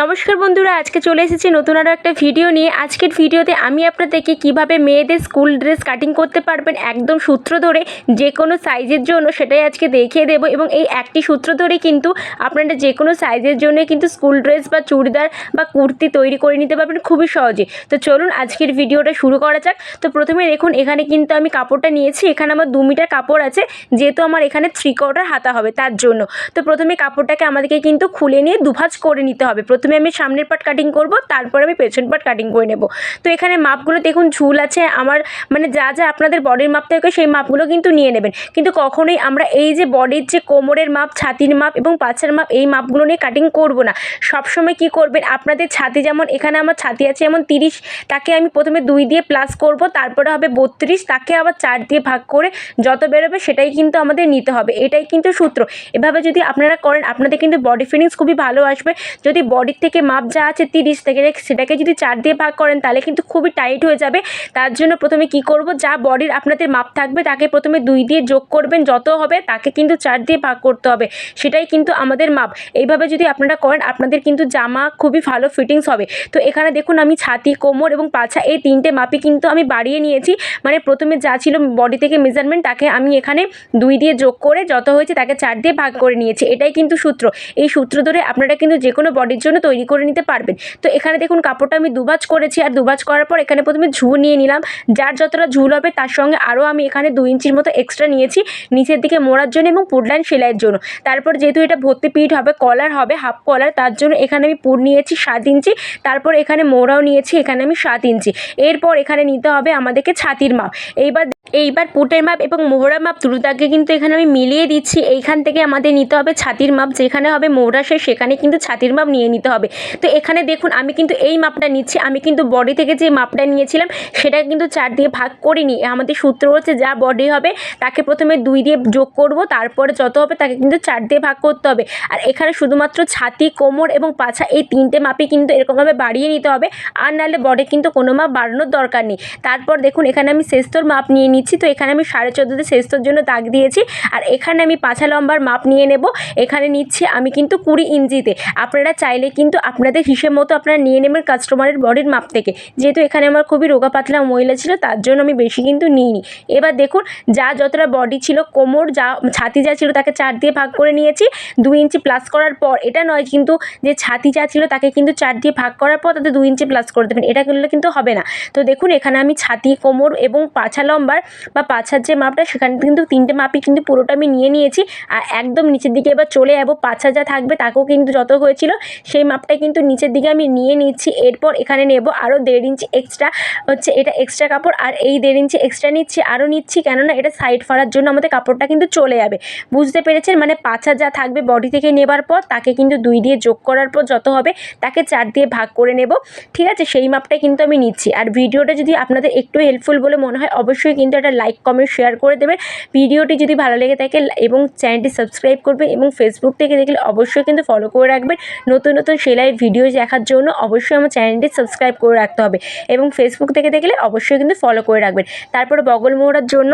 নমস্কার বন্ধুরা, আজকে চলে এসেছি নতুন আরও একটা ভিডিও নিয়ে। আজকের ভিডিওতে আমি আপনাদেরকে কীভাবে মেয়েদের স্কুল ড্রেস কাটিং করতে পারবেন একদম সূত্র ধরে, যে কোনো সাইজের জন্য সেটাই আজকে দেখিয়ে দেবো এবং এই একটি সূত্র ধরে কিন্তু আপনারা যে কোনো সাইজের জন্য কিন্তু স্কুল ড্রেস বা চুড়িদার বা কুর্তি তৈরি করে নিতে পারবেন খুবই সহজে। তো চলুন আজকের ভিডিওটা শুরু করা যাক। তো প্রথমে দেখুন, এখানে কিন্তু আমি কাপড়টা নিয়েছি। এখানে আমার দু মিটার কাপড় আছে, যেহেতু আমার এখানে থ্রি কোয়ার্টার হাতা হবে তার জন্য। তো প্রথমে কাপড়টাকে আমাদেরকে কিন্তু খুলে নিয়ে দুভাজ করে নিতে হবে। প্রথমে আমি সামনের পার্ট কাটিং করব, তারপর আমি পেছন পার্ট কাটিং করে নেব। তো এখানে মাপগুলো দেখুন, ঝুল আছে। আমার মানে যা যা আপনাদের বডির মাপ থাকে, সেই মাপগুলো কিন্তু নিয়ে নেবেন। কিন্তু কখনোই আমরা এই যে বডির যে কোমরের মাপ, ছাতির মাপ এবং পাছার মাপ, এই মাপগুলো নিয়ে কাটিং করব না। সবসময় কি করবেন, আপনাদের ছাতি যেমন, এখানে আমার ছাতি আছে যেমন তিরিশ, তাকে আমি প্রথমে দুই দিয়ে প্লাস করব, তারপরে হবে বত্রিশ, তাকে আবার চার দিয়ে ভাগ করে যত বেরোবে সেটাই কিন্তু আমাদের নিতে হবে। এটাই কিন্তু সূত্র। এভাবে যদি আপনারা করেন, আপনাদের কিন্তু বডি ফিটিংস খুবই ভালো আসবে। যদি বডির থেকে মাপ যা আছে তিরিশ থেকে সেটাকে যদি চার দিয়ে ভাগ করেন, তাহলে কিন্তু খুবই টাইট হয়ে যাবে। তার জন্য প্রথমে কি করব? যা বডির আপনাদের মাপ থাকবে, তাকে প্রথমে দুই দিয়ে যোগ করবেন, যত হবে তাকে কিন্তু চার দিয়ে ভাগ করতে হবে। সেটাই কিন্তু আমাদের মাপ। এইভাবে যদি আপনারা করেন, আপনাদের কিন্তু জামা খুবই ভালো ফিটিংস হবে। তো এখানে দেখুন, আমি ছাতি, কোমর এবং পাছা এই তিনটে মাপই কিন্তু আমি বাড়িয়ে নিয়েছি। মানে প্রথমে যা ছিল বডি থেকে মেজারমেন্ট তাকে আমি এখানে দুই দিয়ে যোগ করে যত হয়েছে তাকে চার দিয়ে ভাগ করে নিয়েছি। এটাই কিন্তু সূত্র। এই সূত্র ধরে আপনারা কিন্তু যে কোনো বডির জন্য তৈরি করে নিতে পারবেন। তো এখানে দেখুন, কাপড়টা আমি দুবাজ করেছি আর দুবাজ করার পর এখানে প্রথমে ঝুল নিয়ে নিলাম। যার যতটা ঝুল হবে তার সঙ্গে আরও আমি এখানে দু ইঞ্চির মতো এক্সট্রা নিয়েছি নিচের দিকে মোড়ার জন্য এবং পুডলাইন সেলাইয়ের জন্য। তারপর যেহেতু এটা ভর্তি পিঠ হবে কলার হবে হাফ কলার তার জন্য এখানে আমি পুর নিয়েছি সাত ইঞ্চি। তারপর এখানে মোড়াও নিয়েছি, এখানে আমি সাত ইঞ্চি। এরপর এখানে নিতে হবে আমাদেরকে ছাতির মাপ। এইবার এইবার পুটের মাপ এবং মোহরা মাপ দ্রুতাকে কিন্তু এখানে আমি মিলিয়ে দিচ্ছি। এইখান থেকে আমাদের নিতে হবে ছাতির মাপ। যেখানে হবে মোহরা শেষ সেখানে কিন্তু ছাতির মাপ নিয়ে নিতে হবে। তো এখানে দেখুন, আমি কিন্তু এই মাপটা নিচ্ছি। আমি কিন্তু বডি থেকে যে মাপটা নিয়েছিলাম, সেটা কিন্তু চার দিয়ে ভাগ করিনি। আমাদের সূত্র হচ্ছে যা বডি হবে, তাকে প্রথমে দুই দিয়ে যোগ করব। তারপরে যত হবে, তাকে কিন্তু চার দিয়ে ভাগ করতে হবে। আর এখানে শুধুমাত্র ছাতি, কোমর এবং পাছা, এই তিনটে মাপই কিন্তু এরকমভাবে বাড়িয়ে নিতে হবে। আর নাহলে বডি কিন্তু কোনো মাপ বাড়ানোর দরকার নেই। তারপর দেখুন, এখানে আমি শেস্তর মাপ নিয়ে তো এখানে আমি সাড়ে চোদ্দোতে শেস্তর জন্য দাগ দিয়েছি। আর এখানে আমি পাছা লম্বার মাপ নিয়ে নেব। এখানে নিচ্ছি আমি কিন্তু কুড়ি ইঞ্চিতে। আপনারা চাইলে কিন্তু আপনাদের হিসেব মতো আপনারা নিয়ে নেবেন কাস্টমারের বডির মাপ থেকে। যেহেতু এখানে আমার খুবই রোগা পাতলা মহিলা ছিল, তার জন্য আমি বেশি কিন্তু নিইনি। এবার দেখুন, যা যতটা বডি ছিল, কোমর যা ছাতি যা ছিল, তাকে চার দিয়ে ভাগ করে নিয়েছি। দুই ইঞ্চি প্লাস করার পর, এটা নয় কিন্তু যে ছাতি যা ছিল, তাকে কিন্তু চার দিয়ে ভাগ করার পর, তাতে দুই ইঞ্চি প্লাস করে দেবেন। এটা করলে কিন্তু হবে না। তো দেখুন, এখানে আমি ছাতি, কোমর এবং পাছা লম্বার বা পাছার যে মাপটা, সেখানে কিন্তু তিনটে মাপই কিন্তু পুরোটা আমি নিয়ে নিয়েছি। আর একদম নিচের দিকে এবার চলে যাব। পাছা যা থাকবে তাকেও কিন্তু যত হয়েছিল, সেই মাপটাই কিন্তু নিচের দিকে আমি নিয়ে নিচ্ছি। এরপর এখানে নেব আরও দেড় ইঞ্চি এক্সট্রা হচ্ছে এটা এক্সট্রা কাপড়। আর এই দেড় ইঞ্চি এক্সট্রা নিচ্ছি আরও নিচ্ছি, কেননা এটা সাইড ফাড়ার জন্য আমাদের কাপড়টা কিন্তু চলে যাবে। বুঝতে পেরেছেন? মানে পাছা যা থাকবে বডি থেকে নেবার পর, তাকে কিন্তু দুই দিয়ে যোগ করার পর যত হবে, তাকে চার দিয়ে ভাগ করে নেব। ঠিক আছে? সেই মাপটাই কিন্তু আমি নিচ্ছি। আর ভিডিওটা যদি আপনাদের একটু হেল্পফুল বলে মনে হয়, অবশ্যই কিন্তু একটা লাইক কমেন্ট শেয়ার করে দেবেন ভিডিওটি যদি ভালো লেগে থাকে, এবং চ্যানেলটি সাবস্ক্রাইব করবে, এবং ফেসবুক থেকে দেখলে অবশ্যই কিন্তু ফলো করে রাখবেন নতুন নতুন সেলাই ভিডিও দেখার জন্য অবশ্যই আমার চ্যানেলটি সাবস্ক্রাইব করে রাখতে হবে, এবং ফেসবুক থেকে দেখলে অবশ্যই কিন্তু ফলো করে রাখবেন তারপরে বগল মোড়ার জন্য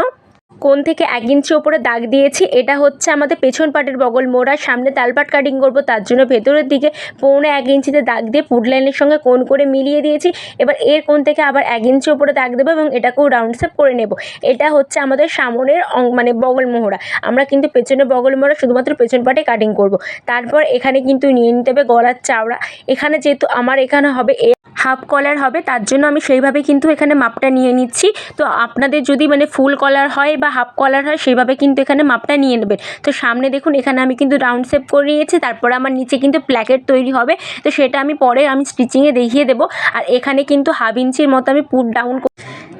কোন থেকে এক ইঞ্চি ওপরে দাগ দিয়েছি, এটা হচ্ছে আমাদের পেছন পাটের বগল মোড়া, সামনে তালপাট কাটিং করব, তার জন্য ভেতরের দিকে পৌনে এক ইঞ্চিতে দাগ দিয়ে পুড লাইনের সঙ্গে কোন করে মিলিয়ে দিয়েছি, এবার এর কোন থেকে আবার এক ইঞ্চি ওপরে দাগ দেবো এবং এটাকেও রাউন্ড শেপ করে নেব। এটা হচ্ছে আমাদের সামনের মানে বগল মোহরা, আমরা কিন্তু পেছনে বগল মোহরা শুধুমাত্র পেছন পাটে কাটিং করব। তারপর এখানে কিন্তু নিয়ে নিতে হবে গলার চাওড়া, এখানে যেহেতু আমার এখানে হবে হাফ কলার হবে, তার জন্য আমি সেইভাবে কিন্তু এখানে মাপটা নিয়ে নিচ্ছি। তো আপনাদের যদি মানে ফুল কলার হয় বা হাফ কলার হয়, সেইভাবে কিন্তু এখানে মাপটা নিয়ে নেবেন। তো সামনে দেখুন, এখানে আমি কিন্তু রাউন্ড শেপ করে নিয়েছি, তারপরে আমার নিচে কিন্তু প্ল্যাকেট তৈরি হবে। তো সেটা আমি পরে আমি স্টিচিংয়ে দেখিয়ে দেবো। আর এখানে কিন্তু হাফ ইঞ্চির মতো আমি পুট ডাউন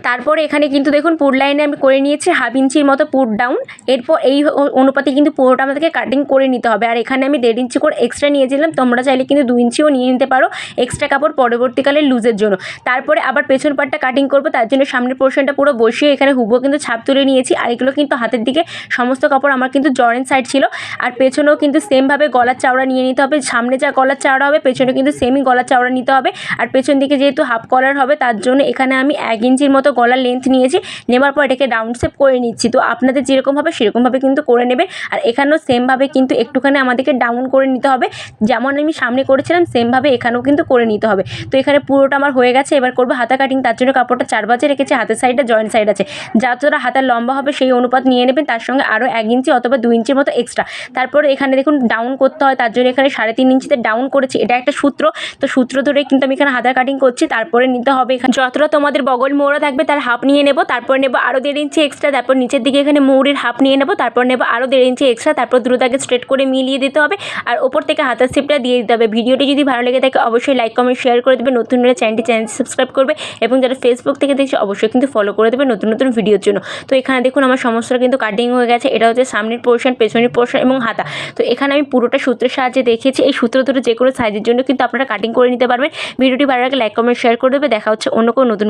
তারপরে এখানে কিন্তু দেখুন পুট লাইনে আমি করে নিয়েছি হাফ ইঞ্চির মতো পুট ডাউন। এরপর এই অনুপাতে কিন্তু পুরোটা আমাদেরকে কাটিং করে নিতে হবে। আর এখানে আমি দেড় ইঞ্চি করে এক্সট্রা নিয়েছিলাম। তোমরা চাইলে কিন্তু দু ইঞ্চিও নিয়ে নিতে পারো এক্সট্রা কাপড় পরবর্তীকালে লুজের জন্য। তারপরে আবার পেছন পাটটা কাটিং করব, তার জন্য সামনের পোর্শনটা পুরো বসিয়ে এখানে হুবো কিন্তু ছাপ তুলে নিয়েছি। আর এগুলো কিন্তু হাতের দিকে সমস্ত কাপড় আমার কিন্তু জয়েন্ট সাইড ছিল। আর পেছনেও কিন্তু সেমভাবে গলার চাওড়া নিয়ে নিতে হবে। সামনে যা গলার চাওড়া হবে, পেছনে কিন্তু সেমই গলার চাওড়া নিতে হবে। আর পেছন দিকে যেহেতু হাফ কলার হবে, তার জন্য এখানে আমি এক ইঞ্চির মতো মতো গলার লেন্থ নিয়েছি, নেবার পর এটাকে ডাউন শেপ করে নিচ্ছি। তো আপনাদের যেরকম হবে সেরকমভাবে কিন্তু করে নেবে। আর এখানেও সেমভাবে কিন্তু একটুখানি আমাদেরকে ডাউন করে নিতে হবে। যেমন আমি সামনে করেছিলাম সেমভাবে এখানেও কিন্তু করে নিতে হবে। তো এখানে পুরোটা আমার হয়ে গেছে, এবার করব হাতা কাটিং তার জন্য কাপড়টা চার বাজে রেখেছি, হাতের সাইডটা জয়েন্ট সাইড আছে। যতটা হাতার লম্বা হবে সেই অনুপাত নিয়ে নেবেন, তার সঙ্গে আরও এক ইঞ্চি অথবা দু ইঞ্চির মতো এক্সট্রা তারপরে এখানে দেখুন ডাউন করতে হয়, তার জন্য এখানে সাড়ে তিন ইঞ্চিতে ডাউন করেছি। এটা একটা সূত্র, তো সূত্র ধরে কিন্তু আমি এখানে হাতার কাটিং করছি। তারপরে নিতে হবে এখানে। যতটা তোমাদের বগল মোড়া থাকবে তার হাফ নিয়ে নেব, তারপর নেব আরও দেড় ইঞ্চি এক্সট্রা তারপর নিচের দিকে এখানে মৌরির হাফ নিয়ে নেব, তারপর নেব আরও দেড় ইঞ্চি এক্সট্রা তারপর দ্রুতাকে স্ট্রেট করে মিলিয়ে দিতে হবে আর ওপর থেকে হাতার সিপটা দিয়ে দিতে হবে। ভিডিওটি যদি ভালো লেগে থাকে অবশ্যই লাইক কমেন্ট শেয়ার করে দেবে, নতুন হলে চ্যানেলটি চ্যানেল সাবস্ক্রাইব করবে এবং যারা ফেসবুক থেকে দেখছে অবশ্যই কিন্তু ফলো করে দেবে নতুন নতুন ভিডিওর জন্য। তো এখানে দেখুন আমার সমস্তটা কিন্তু কাটিং হয়ে গেছে, এটা হচ্ছে সামনের পোর্শন পেছনের পোর্শন এবং হাতা। তো এখানে আমি পুরোটা সূত্রের সাহায্যে দেখিয়েছি, এই সূত্র ধরে যে কোনো সাইজের জন্য কিন্তু আপনারা কাটিং করে নিতে পারবেন। ভিডিওটি ভালো লাগে লাইক কমেন্ট শেয়ার করে দেবে, দেখা হচ্ছে অন্য কোনো নতুন